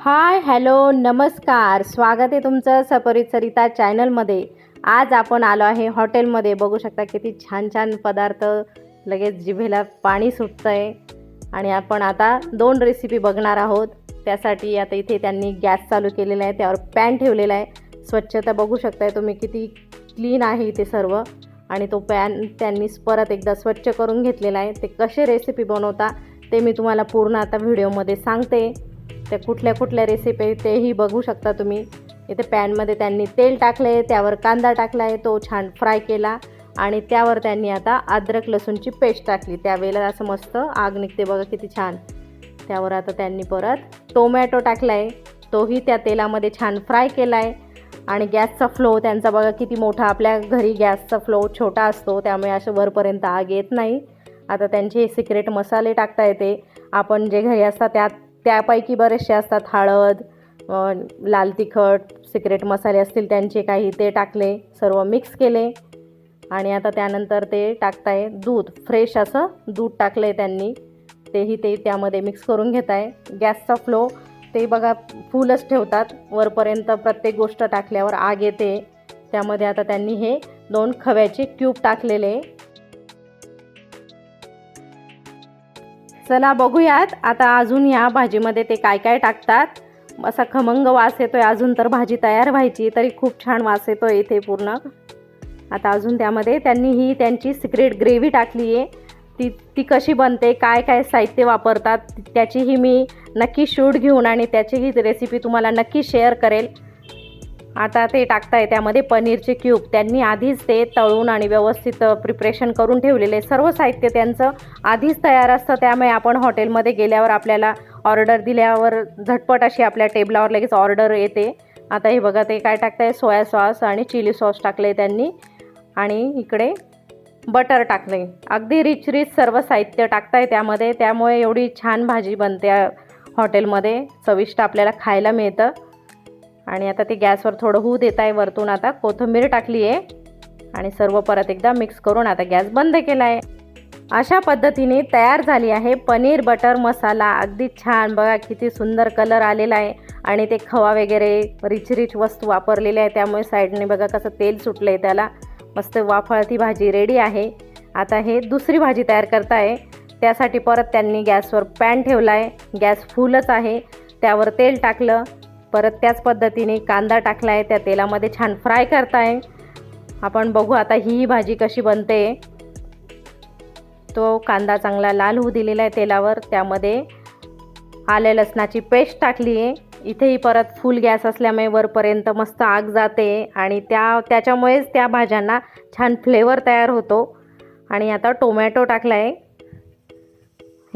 Hi hello नमस्कार. स्वागत आहे तुमचं सपरित सरिता चॅनलमध्ये. आज आपण आलो आहे हॉटेलमध्ये. बघू शकता किती छान छान पदार्थ लगेच जिभेला पाणी सुटतं आहे आणि आपण आता दोन रेसिपी बघणार आहोत. त्यासाठी आता इथे त्यांनी गॅस चालू केलेला आहे. त्यावर पॅन ठेवलेला आहे. स्वच्छता बघू शकताय तुम्ही किती क्लीन आहे इथे सर्व. आणि तो पॅन त्यांनी परत एकदा स्वच्छ करून घेतलेला आहे. ते कसे रेसिपी बनवता ते मी तुम्हाला पूर्ण आता व्हिडिओमध्ये सांगते. त्या कुठल्या कुठल्या रेसिपी आहे तेही बघू शकता तुम्ही. इथे पॅनमध्ये त्यांनी तेल टाकलं आहे त्यावर कांदा टाकला आहे तो छान फ्राय केला आणि त्यावर त्यांनी आता अद्रक लसूणची पेस्ट टाकली. त्यावेळेला असं मस्त आग निघते बघा किती छान. त्यावर आता त्यांनी परत टोमॅटो टाकला आहे तोही त्या तेलामध्ये छान फ्राय केला आहे आणि गॅसचा फ्लो त्यांचा बघा किती मोठा. आपल्या घरी गॅसचा फ्लो छोटा असतो त्यामुळे असं वरपर्यंत आग येत नाही. आता त्यांचे सिक्रेट मसाले टाकता येते. आपण जे घरी असतात त्यात त्यापैकी बरेचसे असतात हळद लाल तिखट सिक्रेट मसाले असतील त्यांचे काही ते टाकले सर्व मिक्स केले. आणि आता त्यानंतर ते टाकताय दूध फ्रेश असं दूध टाकलं आहे त्यांनी. तेही ते त्यामध्ये मिक्स करून घेत आहे गॅसचा फ्लो ते बघा फुलच ठेवतात. वरपर्यंत प्रत्येक गोष्ट टाकल्यावर आग येते. त्यामध्ये आता त्यांनी हे दोन खव्याचे क्यूब टाकलेले. चला बघूयात. आता अजून या भाजीमध्ये ते काय काय टाकतात. असा खमंग वास येतोय. अजून तर भाजी तयार व्हायची. तरी खूप छान वास येतोय इथे पूर्ण. आता अजून त्यामध्ये त्यांनी ही त्यांची सिक्रेट ग्रेव्ही टाकली आहे. ती ती कशी बनते काय काय साहित्य वापरतात त्याचीही मी नक्की शूट घेऊन आणि त्याचीही रेसिपी तुम्हाला नक्की शेअर करेल. आता ते टाकताय त्यामध्ये पनीरचे क्यूब. त्यांनी आधीच ते तळून आणि व्यवस्थित प्रिपरेशन करून ठेवलेले. सर्व साहित्य त्यांचं आधीच तयार असतं. त्यामुळे आपण हॉटेलमध्ये गेल्यावर आपल्याला ऑर्डर दिल्यावर झटपट अशी आपल्या टेबलावर लगेच ऑर्डर येते. आता हे बघा ते काय टाकताय? सोया सॉस आणि चिली सॉस टाकले त्यांनी. आणि इकडे बटर टाकले अगदी रिच रिच सर्व साहित्य टाकताय त्यामध्ये. त्यामुळे एवढी छान भाजी बनते हॉटेलमध्ये. चविष्ट आपल्याला खायला मिळतं. आणि आता ते गॅसवर थोडं होऊ देत आहे वरतून. आता कोथिंबीर टाकली आहे. आणि सर्व परत एकदा मिक्स करून आता गॅस बंद केला आहे अशा पद्धतीने तयार झाली आहे पनीर बटर मसाला. अगदी छान. बघा किती सुंदर कलर आलेला आहे. आणि ते खवा वगैरे रिच रिच वस्तू वापरलेल्या आहे त्यामुळे साईडने बघा कसं तेल सुटलं आहे त्याला. मस्त वाफळती भाजी रेडी आहे. आता हे दुसरी भाजी तयार करता आहे त्यासाठी परत त्यांनी गॅसवर पॅन ठेवला आहे गॅस फुलच आहे. त्यावर तेल टाकलं. परत त्याच पद्धतीने कांदा टाकला आहे त्या तेलामध्ये छान फ्राय करताय. आपण बघू आता ही भाजी कशी बनते. तो कांदा चांगला लाल होऊ दिलेला आहे तेलावर. त्यामध्ये आले लसणाची पेस्ट टाकली आहे. इथेही परत फुल गॅस असल्यामुळे वरपर्यंत मस्त आग जाते आणि त्या त्याच्यामुळेच त्या भाज्यांना छान फ्लेवर तयार होतो. आणि आता टोमॅटो टाकला आहे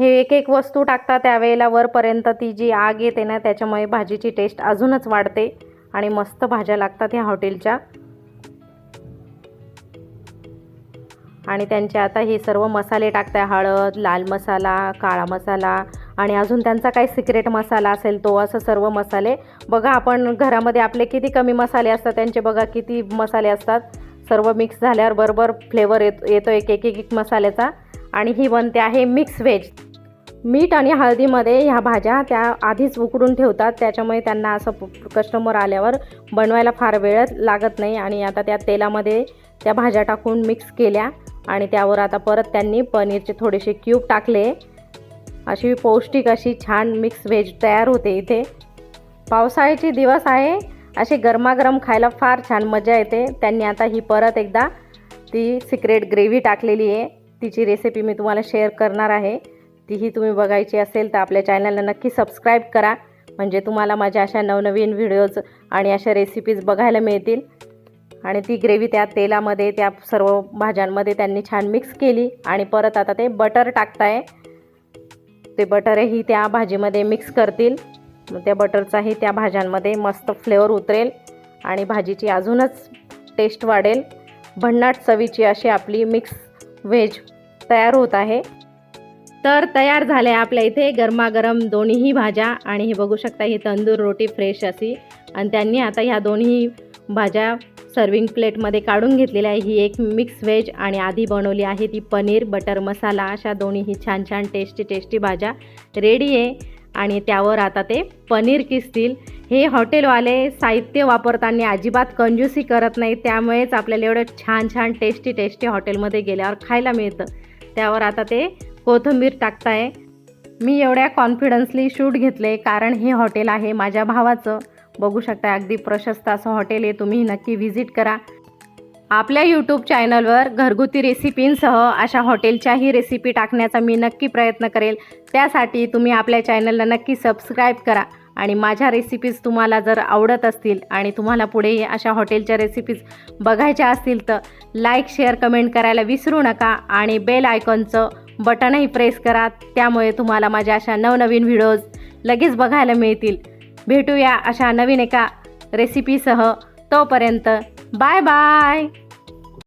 हे एक एक वस्तू टाकता त्यावेळेला वरपर्यंत ती जी आग येते ना त्याच्यामुळे भाजीची टेस्ट अजूनच वाढते आणि मस्त भाज्या लागतात ह्या हॉटेलच्या. आणि त्यांचे आता हे सर्व मसाले टाकताय हळद लाल मसाला काळा मसाला आणि अजून त्यांचा काही सिक्रेट मसाला असेल तो असं सर्व मसाले. बघा आपण घरामध्ये आपले किती कमी मसाले असतात त्यांचे बघा किती मसाले असतात. सर्व मिक्स झाल्यावर बरोबर फ्लेवर येत येतो एक एक एक एक मसाल्याचा. आणि ही बनते आहे मिक्स व्हेज मीठ आणि हळदीमध्ये ह्या भाज्या त्या आधीच उकडून ठेवतात. त्याच्यामुळे त्यांना असं कस्टमर आल्यावर बनवायला फार वेळ लागत नाही. आणि आता त्या तेलामध्ये त्या भाज्या टाकून मिक्स केल्या आणि त्यावर आता परत त्यांनी पनीरचे थोडेसे क्यूब टाकले. अशी पौष्टिक अशी छान मिक्स व्हेज तयार होते इथे. पावसाळ्याचे दिवस आहे. असे गरमागरम खायला फार छान मजा येते. त्यांनी आता ही परत एकदा ती सिक्रेट ग्रेव्ही टाकलेली आहे. तिची रेसिपी मी तुम्हाला शेअर करणार आहे. तीही तुम्ही बघायची असेल तर आपल्या चॅनलला नक्की सबस्क्राईब करा. म्हणजे तुम्हाला माझ्या अशा नवनवीन व्हिडिओज आणि अशा रेसिपीज बघायला मिळतील. आणि ती ग्रेव्ही त्या तेलामध्ये त्या सर्व भाज्यांमध्ये त्यांनी छान मिक्स केली आणि परत आता ते बटर टाकताय. ते बटरही त्या भाजीमध्ये मिक्स करतील. त्या बटरचाही त्या भाज्यांमध्ये मस्त फ्लेवर उतरेल आणि भाजीची अजूनच टेस्ट वाढेल. भन्नाट चवीची अशी आपली मिक्स व्हेज तयार होत आहे. तर तयार झाले आपल्या इथे गरमागरम दोन्हीही भाज्या. आणि हे बघू शकता ही तंदूर रोटी फ्रेश अशी. आणि त्यांनी आता ह्या दोन्ही भाज्या सर्विंग प्लेटमध्ये काढून घेतलेल्या आहे. ही एक मिक्स व्हेज आणि आधी बनवली आहे ती पनीर बटर मसाला अशा दोन्हीही छान छान टेस्टी टेस्टी भाज्या रेडी आहे. आणि त्यावर आता ते पनीर किसतील. हे हॉटेलवाले साहित्य वापरताना अजिबात कंजूसी करत नाही त्यामुळेच आपल्याला एवढं छान छान टेस्टी टेस्टी हॉटेलमध्ये गेल्यावर खायला मिळतं. त्यावर आता ते कोथिंबीर टाकताय. मी एवढ्या कॉन्फिडन्सली शूट घेतले कारण हे हॉटेल आहे माझ्या भावाचं. बघू शकता अगदी प्रशस्त असं हॉटेल आहे. तुम्ही नक्की व्हिजिट करा. आपल्या यूट्यूब चॅनलवर घरगुती रेसिपींसह अशा हॉटेलच्याही रेसिपी टाकण्याचा मी नक्की प्रयत्न करेल. त्यासाठी तुम्ही आपल्या चॅनलला नक्की सबस्क्राईब करा आणि माझ्या रेसिपीज तुम्हाला जर आवडत असतील आणि तुम्हाला पुढेही अशा हॉटेलच्या रेसिपीज बघायच्या असतील तर लाईक शेअर कमेंट करायला विसरू नका आणि बेल आयकॉनचं बटनही प्रेस करा त्यामुळे तुम्हाला माझ्या अशा नवनवीन व्हिडिओज लगेच बघायला मिळतील. भेटूया अशा नवीन एका रेसिपीसह तोपर्यंत बाय बाय